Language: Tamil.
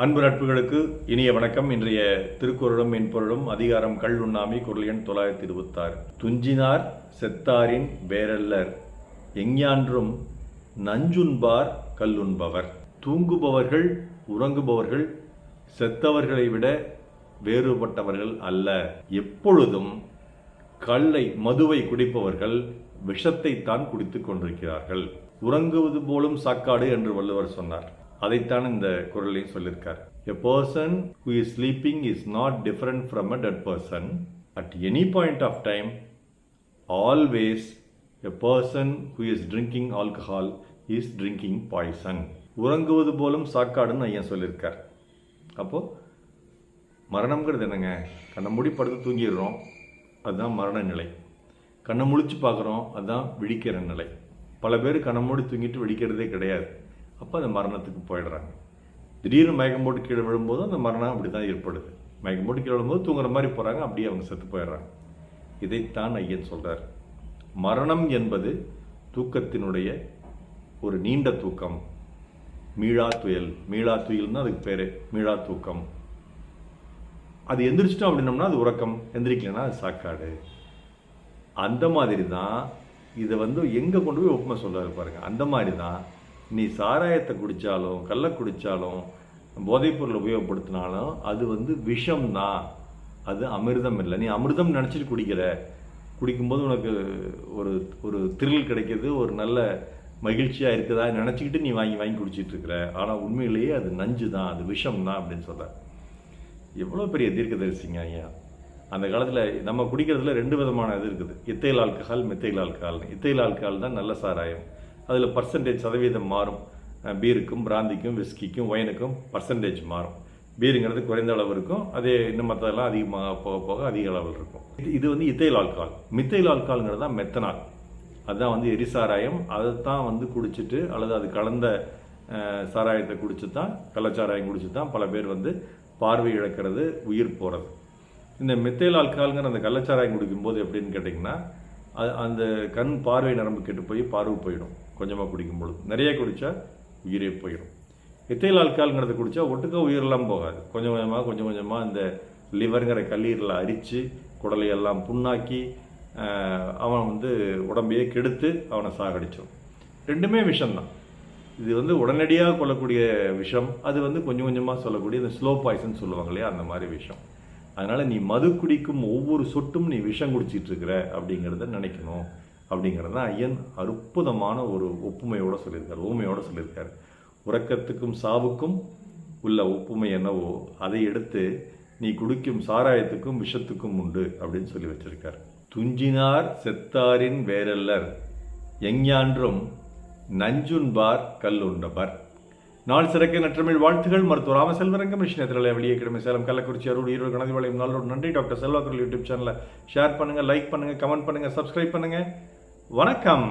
அன்பு நட்புகளுக்கு இனிய வணக்கம். இன்றைய திருக்குறளும் மென்பொருளும் அதிகாரம் கல் உண்ணாமை குரல் எண் தொள்ளாயிரத்தி இருபத்தாறு. துஞ்சினார் செத்தாரின் வேரல்லர் எஞ்ஞான்றும் நஞ்சுண்பார் கல்லுண்பவர். தூங்குபவர்கள் உறங்குபவர்கள் செத்தவர்களை விட வேறுபட்டவர்கள் அல்ல. எப்பொழுதும் கல்லை மதுவை குடிப்பவர்கள் விஷத்தை தான் குடித்துக் கொண்டிருக்கிறார்கள். உறங்குவது போலும் சாக்காடு என்று வள்ளுவர் சொன்னார். அதைத்தான் இந்த குரலையும் சொல்லியிருக்கார். A person who is sleeping is not different from a dead person at any point of time always a person who is drinking alcohol is drinking poison உறங்குவது போலும் சாக்காடுன்னு ஐயன் சொல்லியிருக்கார். அப்போது மரணம்ங்கிறது என்னங்க? கண்ணை மூடி படுத்து தூங்கிடுறோம். அதுதான் மரண நிலை கண்ணை முழிச்சு பார்க்குறோம். அதுதான் விழிக்கிற நிலை. பல பேர் கண்ணை மூடி தூங்கிட்டு விழிக்கிறதே கிடையாது. அப்போ அந்த மரணத்துக்கு போயிடுறாங்க. திடீர்னு மயக்கம் போட்டு கீழே விழும்போது அந்த மரணம் அப்படி தான் ஏற்படுது. மயக்கம் போட்டு கீழே விழும்போது தூங்குற மாதிரி போகிறாங்க அப்படியே அவங்க செத்து போயிடுறாங்க. இதைத்தான் ஐயன் சொல்கிறார் மரணம் என்பது தூக்கத்தினுடைய ஒரு நீண்ட தூக்கம். மீளா துயல். மீளா துயல்னு அதுக்கு பேர். மீளா தூக்கம். அது எந்திரிச்சிட்டோம் அப்படின்னம்னா அது உறக்கம். எந்திரிக்கலைன்னா அது சாக்காடு. அந்த மாதிரி தான் இதை வந்து எங்கே கொண்டு போய் ஒப்புமை சொல்றாரு பாருங்கள் அந்த மாதிரி தான் நீ சாராயத்தை குடித்தாலும் கல்லை குடித்தாலும் போதைப்பொருள் உபயோகப்படுத்தினாலும் அது வந்து விஷம் தான் அது அமிர்தம் இல்லை. நீ அமிர்தம் நினச்சிட்டு குடிக்கிற. குடிக்கும்போது உனக்கு ஒரு ஒரு thrill கிடைக்கிது ஒரு நல்ல மகிழ்ச்சியாக இருக்குதா நினச்சிக்கிட்டு நீ வாங்கி வாங்கி குடிச்சிட்டு இருக்கிற. ஆனால் உண்மையிலேயே அது நஞ்சு தான் அது விஷம் தான் அப்படின்னு சொல்கிறார் எவ்வளோ பெரிய தீர்க்கதரிசிங்க ஐயா. அந்த காலத்தில் நம்ம குடிக்கிறதுல ரெண்டு விதமான இது இருக்குது. Ethyl alcohol methyl alcohol ethyl alcohol தான் நல்ல சாராயம். அதில் பர்சன்டேஜ் சதவீதம் மாறும். பீருக்கும் பிராந்திக்கும் விஸ்கிக்கும் ஒயினுக்கும் பர்சன்டேஜ் மாறும். பீருங்கிறது குறைந்த அளவு இருக்கும். அதே இன்னும் மற்றதெல்லாம் அதிகமாக போக போக அதிக அளவில் இருக்கும். இது இது வந்து இத்தைல் ஆல்கால் மித்தைல் ஆல்கால்ங்கிறது தான் மெத்தனால். அதுதான் வந்து எரிசாராயம். அதை தான் வந்து குடிச்சிட்டு அல்லது அது கலந்த சாராயத்தை குடிச்சு தான் கள்ளச்சாராயம் குடிச்சு தான் பல பேர் வந்து பார்வை இழக்கிறது உயிர் போகிறது இந்த மெத்தைல் ஆல்கால்ங்கிற அந்த கள்ளச்சாராயம் குடிக்கும்போது எப்படின்னு கேட்டிங்கன்னா அது அந்த கண் பார்வை நரம்பு கெட்டு போய் பார்வை போயிடும். கொஞ்சமாக குடிக்கும்பொழுது நிறைய குடித்தா உயிரே போயிடும். எத்தைல் ஆல்கால்ங்கிறத குடித்தா ஒட்டுக்க உயிரெல்லாம் போகாது. கொஞ்சம் கொஞ்சமாக கொஞ்சம் கொஞ்சமாக இந்த லிவருங்கிற கல்லீரில் அரித்து குடலையெல்லாம் புண்ணாக்கி அவன் வந்து உடம்பையே கெடுத்து அவனை சாகடிச்சிடும். ரெண்டுமே விஷம்தான். இது வந்து உடனடியாக கொல்லக்கூடிய விஷம். அது வந்து கொஞ்சம் கொஞ்சமாக சொல்லக்கூடிய இந்த ஸ்லோ பாய்சன் சொல்லுவாங்க இல்லையா? அந்த மாதிரி விஷம். அதனால் நீ மது குடிக்கும் ஒவ்வொரு சொட்டும் நீ விஷம் குடிச்சிட்டு இருக்கிற அப்படிங்கிறத நினைக்கணும். அப்படிங்கிறத ஐயன் அற்புதமான ஒரு ஒப்புமையோடு சொல்லியிருக்காரு ஊமையோட சொல்லியிருக்காரு. உறக்கத்துக்கும் சாவுக்கும் உள்ள ஒப்புமை என்னவோ அதை எடுத்து நீ குடிக்கும் சாராயத்துக்கும் விஷத்துக்கும் உண்டு அப்படின்னு சொல்லி வச்சிருக்கார். துஞ்சினார் செத்தாரின் வேரல்லர் எஞ்ஞான்றும் நஞ்சுண்பார் கல்லுண்டபர் நாள் சிறக்க நற்றமிழ் வாழ்த்துகள். மருத்துவ ராமசெல்வரங்கம் செல்வரங்கம் வெளியே கிழமை சேலம் கள்ளக்குறிச்சி அருள் ஈரோடு கணதி நாளோடு நன்றி டாக்டர் செல்வாக்குரல் யூடியூப் சேனலை. ஷேர் பண்ணுங்கள் லைக் பண்ணுங்கள் கமெண்ட் பண்ணுங்கள் சப்ஸ்கிரைப் பண்ணுங்கள் வணக்கம்.